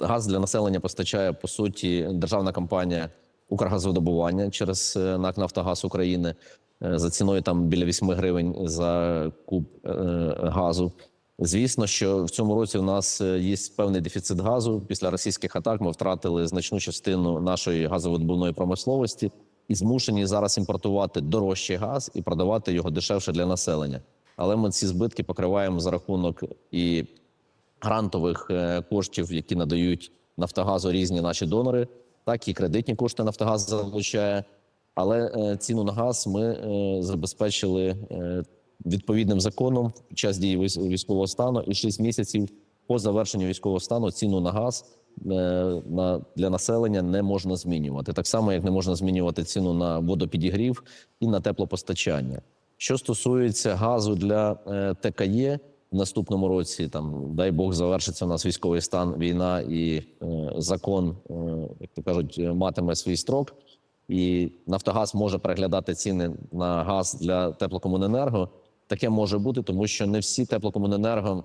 Газ для населення постачає по суті державна компанія Укргазвидобування через е, НАК Нафтогаз України е, за ціною там біля 8 гривень за куб е, газу. Звісно, що в цьому році у нас є певний дефіцит газу. Після російських атак ми втратили значну частину нашої газовидобувної промисловості і змушені зараз імпортувати дорожчий газ і продавати його дешевше для населення. Але ми ці збитки покриваємо за рахунок і грантових е, коштів, які надають Нафтогазу різні наші донори, так і кредитні кошти Нафтогаз залучає. Але е, ціну на газ ми е, забезпечили відповідним законом під час дії військового стану, і 6 місяців по завершенню військового стану ціну на газ для населення не можна змінювати. Так само, як не можна змінювати ціну на водопідігрів і на теплопостачання. Що стосується газу для ТКЄ, в наступному році, там дай Бог, завершиться у нас військовий стан, війна і е, закон, е, як то кажуть, матиме свій строк. І Нафтогаз може переглядати ціни на газ для теплокомуненерго. Таке може бути, тому що не всі теплокомуненерго,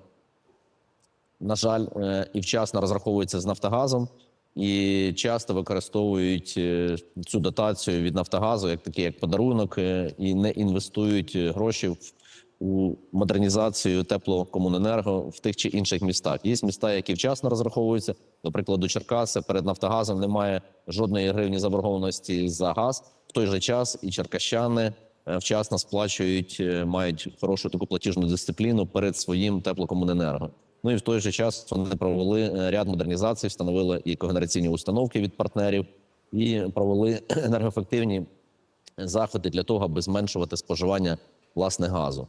на жаль, е, і вчасно розраховуються з Нафтогазом і часто використовують е, цю дотацію від Нафтогазу як такий як подарунок, е, і не інвестують гроші в у модернізацію теплокомуненерго в тих чи інших містах. Є міста, які вчасно розраховуються. До прикладу, Черкаси перед Нафтогазом немає жодної гривні заборгованості за газ. В той же час і черкащани е, вчасно сплачують, е, мають хорошу таку платіжну дисципліну перед своїм теплокомуненерго. Ну і в той же час вони провели е, ряд модернізацій, встановили і когенераційні установки від партнерів, і провели енергоефективні заходи для того, аби зменшувати споживання власне газу.